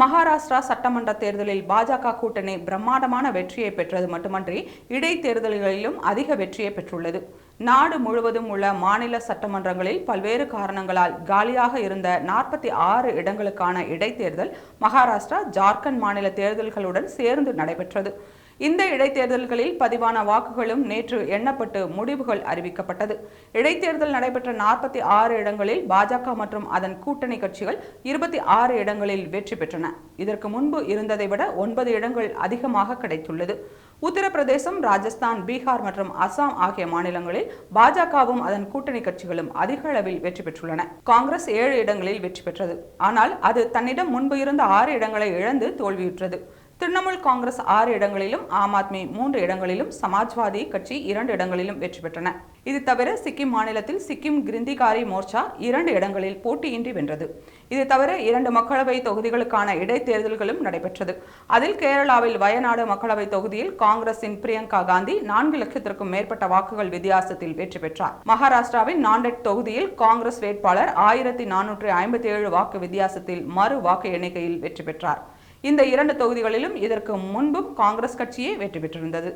மகாராஷ்டிரா சட்டமன்ற தேர்தலில் பாஜக கூட்டணி பிரம்மாண்டமான வெற்றியை பெற்றது மட்டுமன்றி இடைத்தேர்தல்களிலும் அதிக வெற்றியை பெற்றுள்ளது. நாடு முழுவதும் உள்ள மாநில சட்டமன்றங்களில் பல்வேறு காரணங்களால் காலியாக இருந்த நாற்பத்தி ஆறு இடங்களுக்கான இடைத்தேர்தல் மகாராஷ்டிரா ஜார்க்கண்ட் மாநில தேர்தல்களுடன் சேர்ந்து நடைபெற்றது. இந்த இடைத்தேர்தல்களில் பதிவான வாக்குகளும் நேற்று எண்ணப்பட்டு முடிவுகள் அறிவிக்கப்பட்டது. இடைத்தேர்தல் நடைபெற்ற நாற்பத்தி ஆறு இடங்களில் பாஜக மற்றும் அதன் கூட்டணி கட்சிகள் இருபத்தி ஆறு இடங்களில் வெற்றி பெற்றன. இதற்கு முன்பு இருந்ததை விட ஒன்பது இடங்கள் அதிகமாக கிடைத்துள்ளது. உத்தரப்பிரதேசம் ராஜஸ்தான் பீகார் மற்றும் அசாம் ஆகிய மாநிலங்களில் பாஜகவும் அதன் கூட்டணி கட்சிகளும் அதிக அளவில் வெற்றி பெற்றுள்ளன. காங்கிரஸ் ஏழு இடங்களில் வெற்றி பெற்றது. ஆனால் அது தன்னிடம் முன்பு இருந்த ஆறு இடங்களை இழந்து தோல்வியுற்றது. திரிணாமுல் காங்கிரஸ் ஆறு இடங்களிலும் ஆம் ஆத்மி மூன்று இடங்களிலும் சமாஜ்வாதி கட்சி இரண்டு இடங்களிலும் வெற்றி பெற்றன. இது தவிர சிக்கிம் மாநிலத்தில் சிக்கிம் கிரிந்திகாரி மோர்ச்சா இரண்டு இடங்களில் போட்டியின்றி வென்றது. இது தவிர இரண்டு மக்களவை தொகுதிகளுக்கான இடைத்தேர்தல்களும் நடைபெற்றது. அதில் கேரளாவில் வயநாடு மக்களவை தொகுதியில் காங்கிரசின் பிரியங்கா காந்தி நான்கு லட்சத்திற்கும் மேற்பட்ட வாக்குகள் வித்தியாசத்தில் வெற்றி பெற்றார். மகாராஷ்டிராவின் நாண்டெட் தொகுதியில் காங்கிரஸ் வேட்பாளர் ஆயிரத்தி நானூற்றி ஐம்பத்தி ஏழு வாக்கு வித்தியாசத்தில் மறு வாக்கு எண்ணிக்கையில் வெற்றி பெற்றார். இந்த இரண்டு தொகுதிகளிலும் இதற்கு முன்பும் காங்கிரஸ் கட்சியே வெற்றி பெற்றிருந்தது.